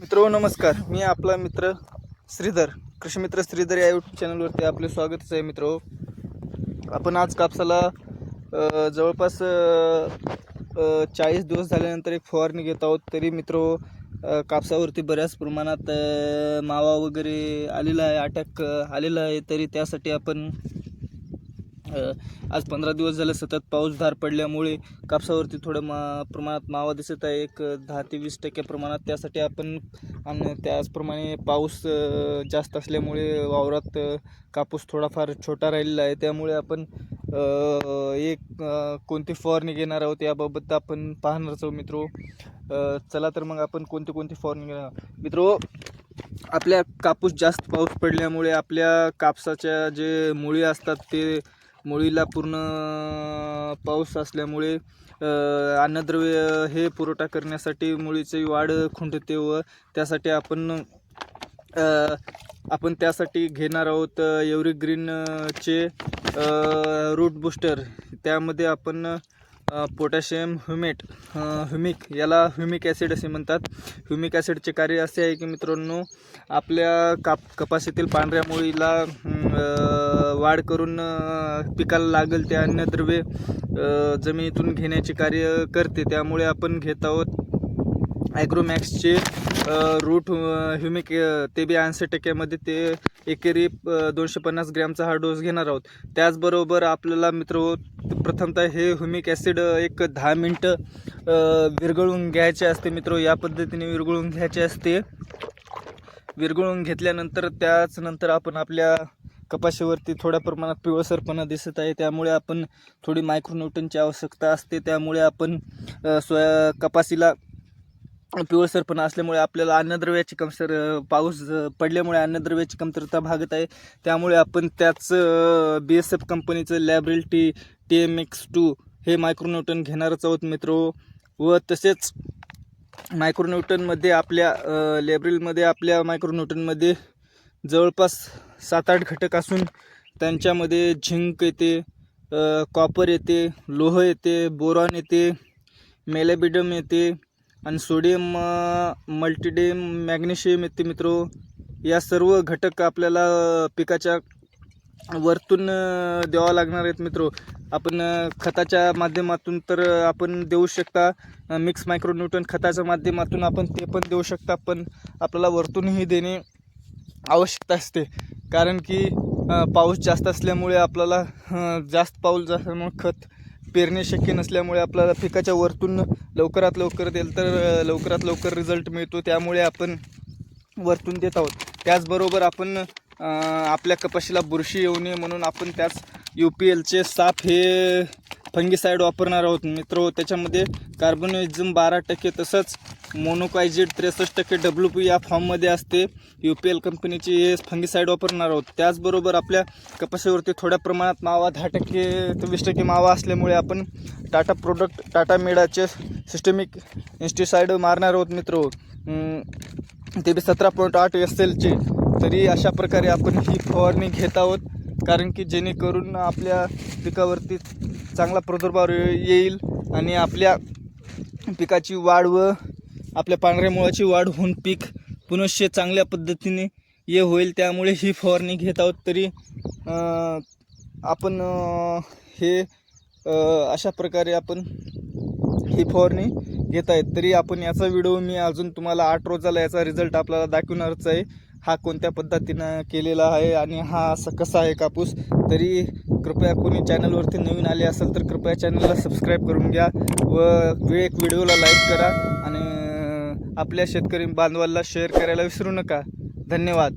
मित्र नमस्कार. मी आपला मित्र श्रीधर कृषी मित्र श्रीधर या यूट्यूब चॅनलवरती आपले स्वागतच आहे मित्र. आपण आज कापसाला जवळपास चाळीस दिवस झाल्यानंतर एक फवारणी घेत आहोत. तरी मित्र कापसावरती बऱ्याच प्रमाणात मावा वगैरे आलेला आहे अटॅक आलेला आहे. तरी त्यासाठी आपण आज पंधरा दिवस झाले सतत पाऊसधार पडल्यामुळे कापसावरती थोडं मा प्रमाणात मावा दिसत आहे. एक दहा ते वीस टक्के प्रमाणात त्यासाठी आपण आणि त्याचप्रमाणे पाऊस जास्त असल्यामुळे वावरात कापूस थोडाफार छोटा राहिलेला आहे. त्यामुळे आपण एक कोणती फवारणी घेणार आहोत याबाबत आपण पाहणार आहोत मित्रो. चला तर मग आपण कोणती कोणती फवारणी घेणार मित्रो आपल्या कापूस जास्त पाऊस पडल्यामुळे आपल्या कापसाच्या जे मुळी असतात ते मुळीला पूर्ण पाऊस असल्यामुळे अन्नद्रव्य हे पुरवठा करण्यासाठी मुळीची वाढ खुंटते व त्यासाठी आपण आपण त्यासाठी घेणार आहोत एव्हरी ग्रीनचे रूट बूस्टर त्यामध्ये आपण पोटॅशियम ह्युमेट ह्युमिक याला ह्युमिक ॲसिड असे म्हणतात. ह्युमिक ॲसिडचे कार्य असे आहे की मित्रांनो आपल्या काप कपाशीतील पांढऱ्या मुळीला वाढ करून पिकाला लागेल ते अन्नद्रव्ये जमिनीतून घेण्याचे कार्य करते. त्यामुळे आपण घेत आहोत ॲग्रोमॅक्सचे रूट ह्युमिक ते बी ऐंशी टक्क्यामध्ये ते एकेरी दोनशे पन्नास ग्रॅमचा हा डोस घेणार आहोत. त्याचबरोबर आपल्याला मित्र प्रथमतः हे ह्युमिक ॲसिड एक दहा मिनटं विरघळून घ्यायचे असते मित्र या पद्धतीने विरघळून घ्यायचे असते. विरघळून घेतल्यानंतर त्याच नंतर आपण आपल्या कपाशीवरती थोड्या प्रमाणात पिवळसरपणा दिसत आहे. त्यामुळे आपण थोडी मायक्रोन्यूटनची आवश्यकता असते. त्यामुळे आपण स्व सोया कपाशीला पिवळसरपणा असल्यामुळे आपल्याला अन्नद्रव्याची कमसर पाऊस पडल्यामुळे अन्नद्रव्याची कमतरता भागत आहे. त्यामुळे आपण त्याच बी एस एफ कंपनीचं लॅब्रिल T T M X two हे मायक्रोन्यूटन घेणारच आहोत मित्र. व तसेच मायक्रोन्यूटनमध्ये आपल्या लॅब्रिलमध्ये आपल्या मायक्रोन्यूटनमध्ये जवळपास सात आठ घटक असून त्यांच्यामध्ये झिंक येते कॉपर येते लोह येते बोरॉन येते मेलेबिडम येते आणि सोडियम मल्टीडेम मॅग्नेशियम येते मित्रो. या सर्व घटक आपल्याला पिकाच्या वरतून द्यावा लागणार आहेत मित्रो. आपण खताच्या माध्यमातून तर आपण देऊ शकता. मिक्स मायक्रोन्यूटन खताच्या माध्यमातून आपण ते पण देऊ शकता पण आपल्याला वरतूनही देणे आवश्यकता असते. कारण की पाऊस जास्त असल्यामुळे आपल्याला जास्त पाऊस असल्यामुळे खत पेरणे शक्य नसल्यामुळे आपल्याला पिकाच्या वरतून लवकरात लवकर दिलं तर लवकरात लवकर रिझल्ट मिळतो. त्यामुळे आपण वरतून देत आहोत. त्याचबरोबर आपण आपल्या कपाशीला बुरशी येऊ नये म्हणून आपण त्याच यू पी एलचे साप हे फंगीसाईड वापरणार आहोत. मित्र त्याच्यामध्ये कार्बोनिझम बारा टक्के तसंच मोनोकायझेड त्रेसष्ट टक्के डब्ल्यू पी या फॉर्ममध्ये असते. यू पी एल कंपनीची हे फंगीसाईड वापरणार आहोत. त्याचबरोबर आपल्या कपाशीवरती थोड्या प्रमाणात मावा दहा टक्के ते वीस टक्के मावा असल्यामुळे आपण टाटा प्रोडक्ट टाटा मेडाचे सिस्टमिक इन्स्टिसाईड मारणार आहोत मित्र. ते बी सतरा पॉईंट आठ एस एलचे तरी अशा प्रकारे आपण ही फवारणी घेत आहोत. कारण की जेणेकरून आपल्या पिकावरती चांगला प्रादुर्भाव येईल आणि आपल्या पिकाची वाढ व आपल्या पांढऱ्या मुळाची वाढ होऊन पीक पुनश्च चांगल्या पद्धतीने ये होईल. त्यामुळे ही फवारणी घेत आहोत तरी आपण हे अशा प्रकारे आपण ही फवारणी घेत आहेत. तरी आपण याचा व्हिडिओ मी अजून तुम्हाला आठ रोजाला याचा रिझल्ट आपल्याला दाखवणारच आहे. हा कोणत्या पद्धतीनं केलेला आहे आणि हा असं कसा आहे कापूस? तरी कृपया कोणी चॅनलवरती नवीन आले असेल तर कृपया चॅनलला सबस्क्राईब करून घ्या व एक व्हिडिओला लाईक करा आणि आपल्या शेतकरी बांधवाला शेअर करायला विसरू नका. धन्यवाद.